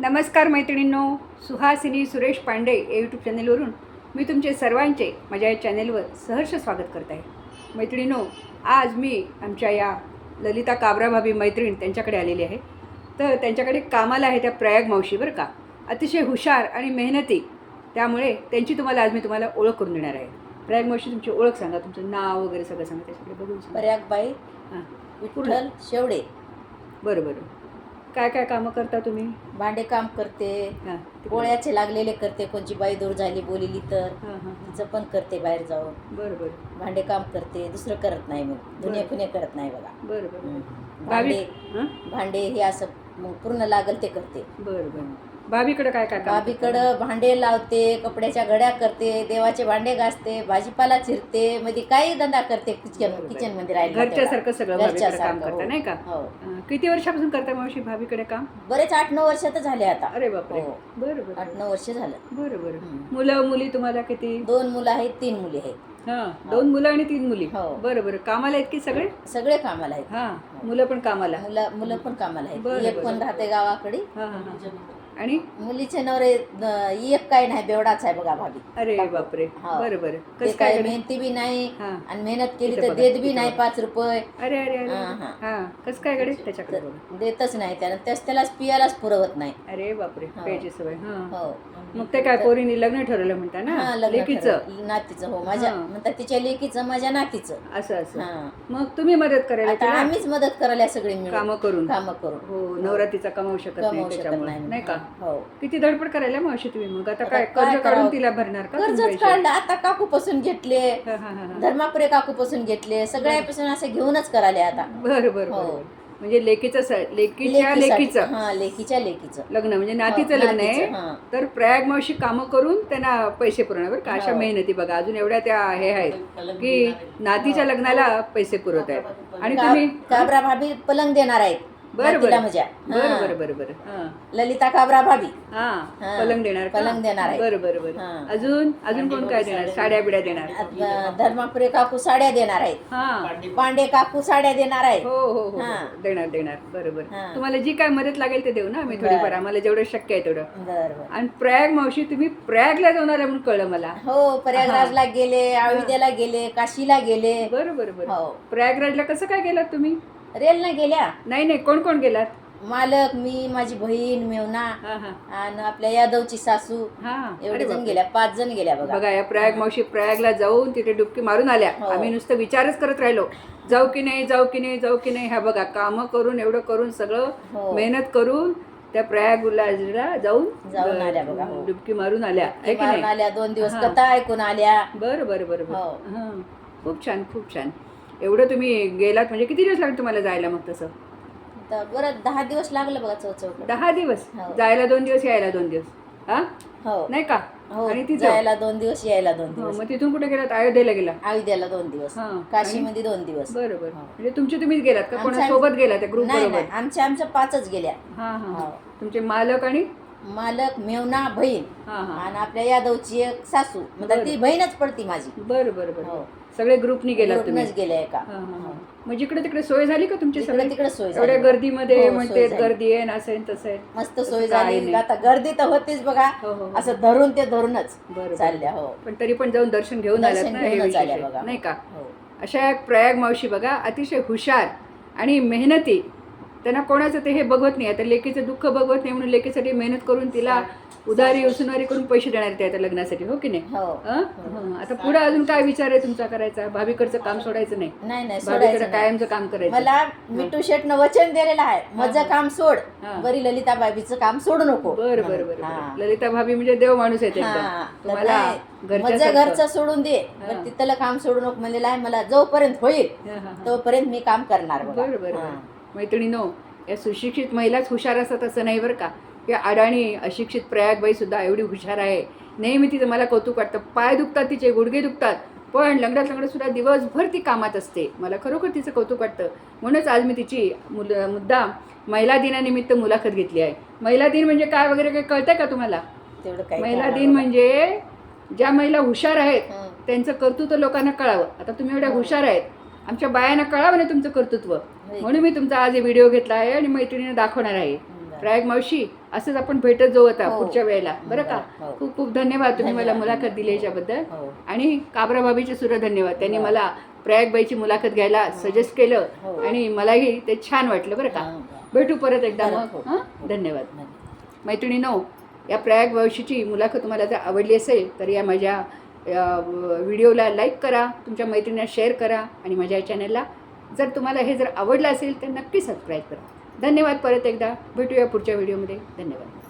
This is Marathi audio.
नमस्कार मैत्रिणींनो सुहासिनी सुरेश पांडे या यूट्यूब चॅनेलवरून मी तुमचे सर्वांचे माझ्या या चॅनेलवर सहर्ष स्वागत करत आहे. मैत्रिणींनो आज मी आमच्या या ललिता काबरा भाभी मैत्रीण त्यांच्याकडे आलेली आहे. तर त्यांच्याकडे कामाला आहे त्या प्रयाग मावशी बरं का. अतिशय हुशार आणि मेहनती. त्यामुळे त्यांची तुम्हाला आज मी तुम्हाला ओळख करून देणार आहे. प्रयाग मावशी तुमची ओळख सांगा. तुमचं नाव वगैरे सगळं सांगा. त्याच्याकडे बघून प्रयागबाई हां. विठ्ठल शेवडे. बरं बरं. काय काय कामं करता तुम्ही? भांडे काम करते हां. पोळ्याचे लागलेले करते कोणची बाई दूर झाली बोलिली तर. हां हां तिचं पण करते बाहेर जाऊन. बरं बरं भांडे काम करते दुसरं करत नाही मग. धुणे. फुणे करत नाही बघा. बरं बरं हं. भाभी भांडे हं? भांडे हे असं मग पूर्ण लागल ते करते. बरं बरं भाभीकडे काय काय काम भाभीकडं भांडे लावते कपड्याच्या घड्या करते देवाचे भांडे घासते भाजीपाला चिरते मध्ये काही धंदा करते किचन बरोबर. किचनमध्ये राहिला घरच्या सारखं सगळं भाभीकडे काम घरच्यासारखं, करता हो. नाही का? हो. अं, किती वर्षापासून करता मावशी भाभीकडे काम? बरेच आठ नऊ वर्षात झाले आता. अरे बापरे. हो. बरं बरं आठ नऊ वर्ष झालं. बरं बरं हं. मुलं मुली तुम्हाला किती? दोन मुलं आहेत तीन मुली आहेत. हा दोन मुलं आणि तीन मुली. हो. बरं बरं कामाला आहेत की सगळे? सगळे कामाला आहेत. हा मुलं पण कामाला. मुलं मुलं पण कामाला बरं, आहेत एक बरं. पण राहते गावाकडे. हा हा हा. आणि मुलीचे नवरे एक काय नाही बेवडाच आहे बघा भाभी. अरे. बापरे. हो. बरं बरं ते कसं काय? मेहनती बी नाही हा. आणि मेहनत केली इथं तर बघा, देत बी इथं नाही बघा. पाच रुपये. अरे अरे अरे. हा, हा. हा. कसं काय गडे? त्याच्याकडे तर बघा. देतच नाही त्यानं त्याच त्यालाच पियालाच पुरवत नाही. अरे बापरे. हो. प्यायची सवय. हा. हो. मग ते काय पोरीने लग्न ठरवलं म्हणता हा ना लग्न लेकीचं? ठरवलं. नातीचं हो. माझ्या हा. म्हणतात तिच्या लेकीचं माझ्या नातीचं. असं असं. हा. मग तुम्ही मदत करायला आता तिला? आम्हीच मदत करायला सगळी मिळून. कामं करून. कामं करून. हो नवरात्रीचा कमावू शकत नाही कमवू शकत त्याच्यामुळे. नाही. नाही का? हो. किती धडपड करायला मावशी तुम्ही मग? आता काय कर्ज काढून? तिला भरणार का कर्जच? काढलं आता काकू पासून घेतले. धर्मापुरे काकू पासून घेतले सगळ्यापासून असे घेऊनच कराले आता. बरं बरं हो. म्हणजे लेकीचं लेकीच्या. लेकीचं. हा लेकीच्या लेकीचं. लग्न म्हणजे नातीचं हो, लग्न आहे. नातीचं. तर प्रयाग मावशी कामं करून त्यांना पैसे पुरवणार. का? अशा हो. मेहनती बघा. अजून एवढ्या त्या हे आहेत की नातीच्या लग्नाला पैसे पुरवत आहेत. आणि तुम्ही? भाभी पलंग देणार आहेत. बरं बरं. माझ्या बरं हा. बरं बरं बरं. ललिता काबरा भाभी. हा. पलंग देणार का? पलंग देणार आहे. बरं बरं बरं. अजून? अजून कोण काय देणार? साड्या बिड्या देणार? धर्मापुरे काकू साड्या देणार आहेत. हा. पांडे काकू साड्या देणार आहेत. हो हो हो हा. देणार देणार. बरोबर. तुम्हाला जी काय मदत लागेल ते देऊ ना आम्ही बरं. थोडीफार आम्हाला जेवढं शक्य आहे तेवढं. आणि प्रयाग मावशी तुम्ही प्रयागला जाणार आहे म्हणून कळलं मला. हो प्रयागराजला गेले अयोध्येला गेले काशीला गेले. बरं बरं बरं. हो. प्रयागराजला कसं काय गेलात तुम्ही? रेलने गेल्या? नाही नाही कोण कोण गेलात? मालक मी माझी बहीण मेवना हा हा. आणि आपल्या यादवची सासू. हा एवढे जण बापरे. गेल्या पाच जण गेल्या बघा. बघा या प्रयाग मावशी प्रयागला जाऊन तिथे डुबकी मारून आल्या. हो. आम्ही नुसतं विचारच करत राहिलो. जाऊ की नाही जाऊ की नाही जाऊ की नाही ह्या बघा कामं करून एवढं करून सगळं हो. मेहनत करून त्या प्रयागला जाऊन जाऊन आल्या बघा, हो. डुबकी मारून आल्या. आहे की मारून नाही? आल्या दोन दिवस हा. कथा ऐकून आल्या. बरं बरं बरं बरं. हां. खूप छान खूप छान. एवढं तुम्ही गेलात म्हणजे किती दिवस लागले तुम्हाला जायला मग तसं? बरं दहा दिवस लागलं बघा चौचौक दहा दिवस? हो. जायला दोन दिवस यायला दोन दिवस. हा? हो. नाही का? हो आणि तिथं? जायला दोन दिवस यायला दोन हो, दिवस. मग तिथून कुठे गेलात? अयोध्येला गेला अयोध्याला दोन दिवस. हा. काशीमध्ये दोन दिवस. बरं बरं हो. म्हणजे तुमचे तुम्हीच गेलात का? आमच्या- कोणासोबत गेला त्या ग्रुप नाही बरोबर? नाही. आमच्या आमच्या पाचच गेल्या. हा हा हा. हो. तुमचे मालक आणि? मालक मेवना बहीण. हा हा. आणि आपल्या यादवची एक सासू. म्हणजे ती बहीणच पडती माझी. बरं बरं बरं. हो. सगळे ग्रुपनी गेलात तुम्ही ग्रुपनंच गेल्या एका हा, हा, हा. मग जिकडे तिकडे सोय झाली का तुमची सगळी तिकडे सोय एवढ्या झाली गर्दीमध्ये हो, सोय म्हणते झाली. गर्दी आहे ना असं आहे न तसं आहे मस्त सोय काही झाली नाही. आता गर्दी तर होतीच बघा हो, हो, हो. असं धरून ते धरूनच चालल्या हो पण तरी पण जाऊन दर्शन घेऊन दर्शन ना हे घेऊनच विशेष आल्या आहे. बघा. नाही का हो अशा एक प्रयाग मावशी बघा अतिशय हुशार आणि मेहनती त्यांना कोणाचं ते हे बघवत नाही आता लेकीचं दुःख बघवत नाही म्हणून लेकीसाठी मेहनत करून तिला उधारी उसुनारी करून पैसे देणार ते आता लग्नासाठी हो की नाही हो हं? आता पुढे अजून काय विचार आहे तुमचा करायचा भाभीकडचं काम सोडायचं नाही नाही नाही भाभीकडे सोडायचं नाही. कायमचं काम करायचं मला मिठू शेटनं वचन दिलेलं आहे माझं काम सोड हा. बरी ललिता बाबीचं काम सोडू नको बरं बरं बरं हा. बरं. ललिता भाभी म्हणजे देव माणूस आहेत हा. एकदम तुम्हाला नाही, माझं घरच्या घरचं सोडून दे. पण तिथलं काम सोडू नको म्हणलेलं आहे मला जोपर्यंत होईल तोपर्यंत मी काम करणार बघा. बरं बरं हा. बरं. मैत्रिणीनो या सुशिक्षित महिलाच हुशार असतात असं नाही बरं का? या अडाणी अशिक्षित प्रयागबाई सुद्धा एवढी हुशार आहे. नेहमी तिचं मला कौतुक वाटतं. पाय दुखतात तिचे गुडघे दुखतात. पण लंगडत लंगडत सुद्धा दिवसभर ती कामात असते. मला खरोखर तिचं कौतुक वाटतं. म्हणूनच आज मी तिची मुल मुद्दाम महिला दिनानिमित्त मुलाखत घेतली आहे. महिला दिन म्हणजे काय वगैरे काही कळतंय का तुम्हाला? तेवढं महिला दिन. म्हणजे ज्या महिला हुशार आहेत. त्यांचं कर्तृत्व लोकांना कळावं. आता तुम्ही एवढ्या. हुशार आहेत. आमच्या बायांना कळावं ना तुमचं कर्तृत्व. म्हणून मी तुमचा आज व्हिडिओ घेतला आहे आणि मैत्रिणीने दाखवणार आहे. प्रयाग मावशी असंच आपण भेटत जाऊ आता हो. पुढच्या वेळेला बरं का हो. खूप खूप धन्यवाद तुम्ही मला. मुलाखत दिली याच्याबद्दल हो आणि काबरा भाभीचे सुद्धा धन्यवाद त्यांनी. मला प्रयागबाईची मुलाखत घ्यायला सजेस्ट केलं. आणि मलाही ते छान वाटलं बरं का. भेटू परत एकदा मग हो. धन्यवाद धन्यवाद. मैत्रिणीनो या प्रयाग वंशीची मुलाखत तुम्हाला जर आवडली असेल तर या माझ्या व्हिडिओला लाईक करा तुमच्या मैत्रिणींना शेअर करा आणि माझ्या चॅनलला जर तुम्हाला हे जर आवडलं असेल तर नक्की सबस्क्राईब करा. धन्यवाद परत एकदा. भेटूया पुढच्या व्हिडिओमध्ये धन्यवाद.